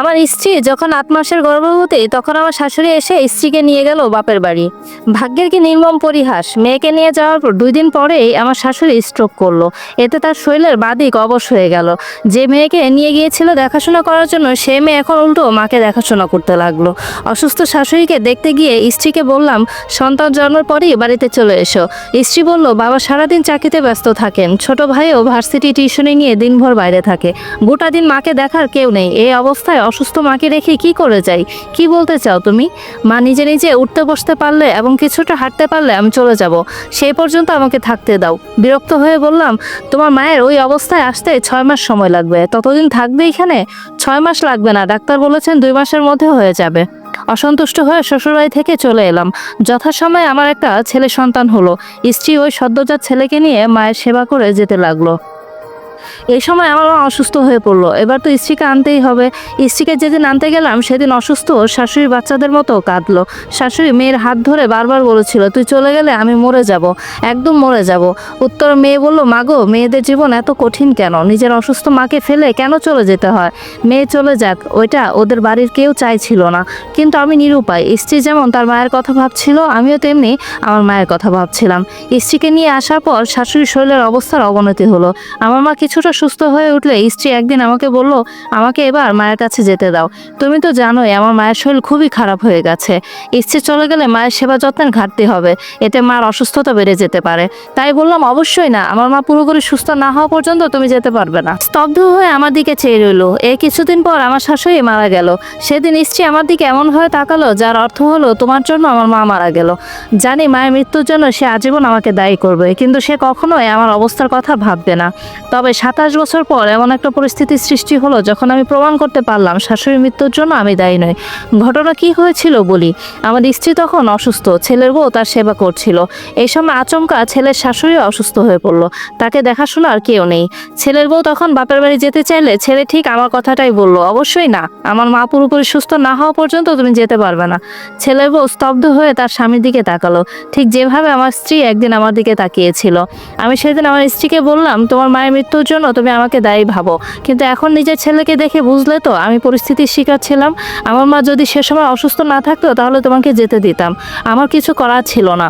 আমার স্ত্রী যখন আট মাসের গর্ভবতী, তখন আমার শাশুড়ি এসে স্ত্রীকে নিয়ে গেল বাপের বাড়ি। ভাগ্যের কি নির্মম পরিহাস, মেয়েকে নিয়ে যাওয়ার পর দুই দিন পরেই আমার শাশুড়ি স্ট্রোক করল। এতে তার শরীরের বাদিক অবশ হয়ে গেল। যে মেয়েকে নিয়ে গিয়েছিল দেখাশোনা করার জন্য, সে মেয়ে এখন উল্টো মাকে দেখাশোনা করতে লাগল। অসুস্থ শাশুড়িকে দেখতে গিয়ে স্ত্রীকে বললাম, সন্তান জন্মের পরেই বাড়িতে চলে এসো। স্ত্রী বলল, বাবা সারাদিন চাকরিতে ব্যস্ত থাকেন। ছোট ভাইও ভার্সিটি টিউশনে নিয়ে দিনভর বাইরে থাকে। গোটা দিন মাকে দেখার কেউ নেই। এই অবস্থায় অসুস্থ মাকে রেখে কি করে যাই? কি বলতে চাও তুমি? মা নিজে নিজে উঠতে বসতে পারলে এবং কিছুটা হাঁটতে পারলে আমি চলে যাব। সেই পর্যন্ত আমাকে থাকতে দাও। বিরক্ত হয়ে বললাম, তোমার মায়ের ওই অবস্থায় আসতে ছয় মাস সময় লাগবে। ততদিন থাকবে এখানে? ছয় মাস লাগবে না। ডাক্তার বলেছেন দুই মাসের মধ্যে হয়ে যাবে। অসন্তুষ্ট হয়ে শ্বশুরবাড়ি থেকে চলে এলাম। যথাসময়ে আমার একটা ছেলে সন্তান হলো। স্ত্রী ওই সদ্যজাত ছেলেকে নিয়ে মায়ের সেবা করে যেতে লাগল। এই সময় আমার মা অসুস্থ হয়ে পড়ল। এবার তো স্ত্রীকে আনতেই হবে। স্ত্রীকে যেদিন আনতে গেলাম, সেদিন অসুস্থ শাশুড়ি বাচ্চাদের মতো কাঁদলো। শাশুড়ি মেয়ের হাত ধরে বারবার বলেছিল, তুই চলে গেলে আমি মরে যাব, একদম মরে যাব। উত্তর মেয়ে বলল মাগো মেয়েদের জীবন এত কঠিন কেন? নিজের অসুস্থ মাকে ফেলে কেন চলে যেতে হয়? মেয়ে চলে যাক, ওইটা ওদের বাড়ির কেউ চাইছিল না। কিন্তু আমি নিরুপায়। স্ত্রী যেমন তার মায়ের কথা ভাবছিল, আমিও তেমনি আমার মায়ের কথা ভাবছিলাম। স্ত্রীকে নিয়ে আসার পর শাশুড়ি শরীরের অবস্থার অবনতি হলো। আমার মা কিছুটা সুস্থ হয়ে উঠলে স্ত্রী একদিন আমাকে বলল, আমাকে এবার মায়ের কাছে যেতে দাও। তুমি তো জানোই আমার মায়ের শরীর খুবই খারাপ হয়ে গেছে। স্ত্রী চলে গেলে মায়ের সেবা যত্নের ঘাটতি হবে। এতে মার অসুস্থতা বেড়ে যেতে পারে। তাই বললাম, অবশ্যই না। আমার মা পুরোপুরি সুস্থ না হওয়া পর্যন্ত তুমি যেতে পারবে না। স্তব্ধ হয়ে আমার দিকে চেয়ে রইল। এই কিছুদিন পর আমার শাশুড়ি মারা গেল। সেদিন স্ত্রী আমার দিকে এমন ভাবে তাকালো, যার অর্থ হলো, তোমার জন্য আমার মা মারা গেল। জানি মায়ের মৃত্যুর জন্য সে আজীবন আমাকে দায়ী করবে, কিন্তু সে কখনোই আমার অবস্থার কথা ভাববে না। তবে সাতাশ বছর পর এমন একটা পরিস্থিতির সৃষ্টি হলো যখন আমি প্রমাণ করতে পারলাম শাশুড়ির মৃত্যুর জন্য আমি দায়ী নই। ঘটনা কি হয়েছিল বলি? আমার স্ত্রী তখন অসুস্থ, ছেলের বউ তার সেবা করছিল। এই সময় আচমকা ছেলের শাশুড়ি অসুস্থ হয়ে পড়ল। তাকে দেখাশোনা আর কেউ নেই। ছেলের বউ তখন বাপের বাড়ি যেতে চাইলে ছেলে ঠিক আমার কথাটাই বলল, অবশ্যই না। আমার মা পুরোপুরি সুস্থ না হওয়া পর্যন্ত তুমি যেতে পারবে না। ছেলের বউ স্তব্ধ হয়ে তার স্বামীর দিকে তাকালো। ঠিক যেভাবে আমার স্ত্রী একদিন আমার দিকে তাকিয়েছিল। আমি সেদিন আমার স্ত্রীকে বললাম, তোমার মায়ের মৃত্যুর জন্য তুমি আমাকে দায়ী ভাবো। কিন্তু এখন নিজের ছেলেকে দেখে বুঝলে তো, আমি পরিস্থিতির শিকার ছিলাম। আমার মা যদি সে সময় অসুস্থ না থাকতো, তাহলে তোমাকে যেতে দিতাম। আমার কিছু করার ছিল না।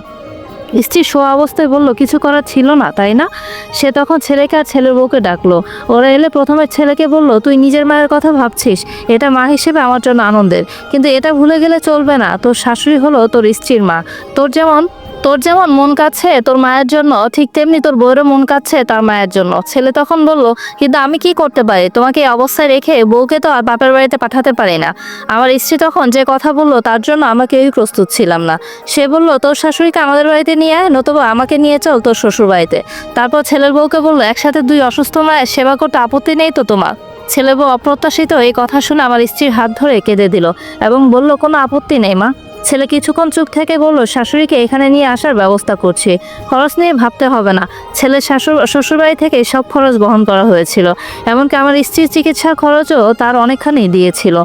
স্ত্রী শোয়া অবস্থায় বলল, কিছু করার ছিল না, তাই না? সে তখন ছেলেকে আর ছেলের বউকে ডাকলো। ওরা এলে প্রথমে ছেলেকে বলল, তুই নিজের মায়ের কথা ভাবছিস? এটা মা হিসেবে আমার জন্য আনন্দের। কিন্তু এটা ভুলে গেলে চলবে না। তোর শাশুড়ি হলো তোর স্ত্রীর মা। তোর যেমন তোর যেমন মন কাচ্ছে তোর মায়ের জন্য, ঠিক তেমনি তোর বউয়েরও মন কাচ্ছে তার মায়ের জন্য। ছেলে তখন বলল, কিন্তু আমি কি করতে পারি? তোমাকে এই অবস্থায় রেখে বউকে তো আর বাপের বাড়িতে পাঠাতে পারি না। আমার স্ত্রী তখন যে কথা বলল, তার জন্য আমাকে কেউই প্রস্তুত ছিলাম না। সে বলল, তোর শাশুড়িকে আমাদের বাড়িতে নিয়ে আয়, নতুবা আমাকে নিয়ে চল তোর শ্বশুর বাড়িতে। তারপর ছেলের বউকে বলল, একসাথে দুই অসুস্থ মায়ের সেবা করতে আপত্তি নেই তো তোমার? ছেলে বউ অপ্রত্যাশিত এই কথা শুনে আমার স্ত্রীর হাত ধরে কেঁদে দিল এবং বলল, কোনো আপত্তি নেই মা। ছেলে কিছুক্ষণ চুপ থেকে বলল, শাশুড়িকে এখানে নিয়ে আসার ব্যবস্থা করছি। খরচ নিয়ে ভাবতে হবে না। ছেলের শাশুড়, শ্বশুরবাড়ি থেকে সব খরচ বহন করা হয়েছিল। এমনকি আমার স্ত্রীর চিকিৎসার খরচও তার অনেকখানি দিয়েছিল।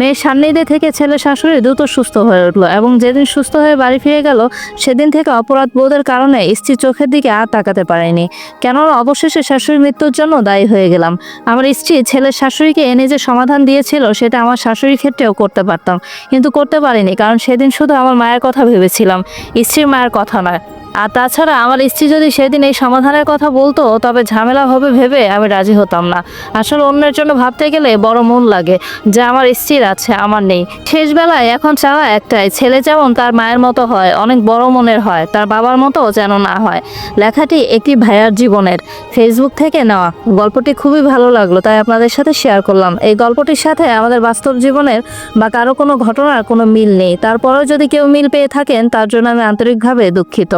মেয়ের সান্নিধ্যে থেকে ছেলে শাশুড়ি দ্রুত সুস্থ হয়ে উঠল এবং যেদিন সুস্থ হয়ে বাড়ি ফিরে গেল, সেদিন থেকে অপরাধ বোধের কারণে স্ত্রীর চোখের দিকে আর তাকাতে পারেনি। কেননা অবশেষে শাশুড়ির মৃত্যুর জন্য দায়ী হয়ে গেলাম। আমার স্ত্রী ছেলের শাশুড়িকে এনে যে সমাধান দিয়েছিল, সেটা আমার শাশুড়ির ক্ষেত্রেও করতে পারতাম। কিন্তু করতে পারিনি, কারণ সেদিন শুধু আমার মায়ের কথা ভেবেছিলাম। স্ত্রীর মায়ের কথা নয় আর তাছাড়া আমার স্ত্রী যদি সেদিন এই সমাধানের কথা বলতো, তবে ঝামেলা হবে ভেবে আমি রাজি হতাম না। আসলে অন্যের জন্য ভাবতে গেলে বড় মন লাগে যে আমার স্ত্রীর আছে, আমার নেই। শেষ বেলায় এখন চাওয়া একটাই, ছেলে যেমন তার মায়ের মতো হয়, অনেক বড় মনের হয়, তার বাবার মতো যেন না হয়। লেখাটি একটি ভাইয়ার জীবনের। ফেসবুক থেকে নেওয়া। গল্পটি খুবই ভালো লাগল, তাই আপনাদের সাথে শেয়ার করলাম। এই গল্পটির সাথে আমাদের বাস্তব জীবনের বা কারও কোনো ঘটনার কোনো মিল নেই। তারপরেও যদি কেউ মিল পেয়ে থাকেন, তার জন্য আমি আন্তরিকভাবে দুঃখিত।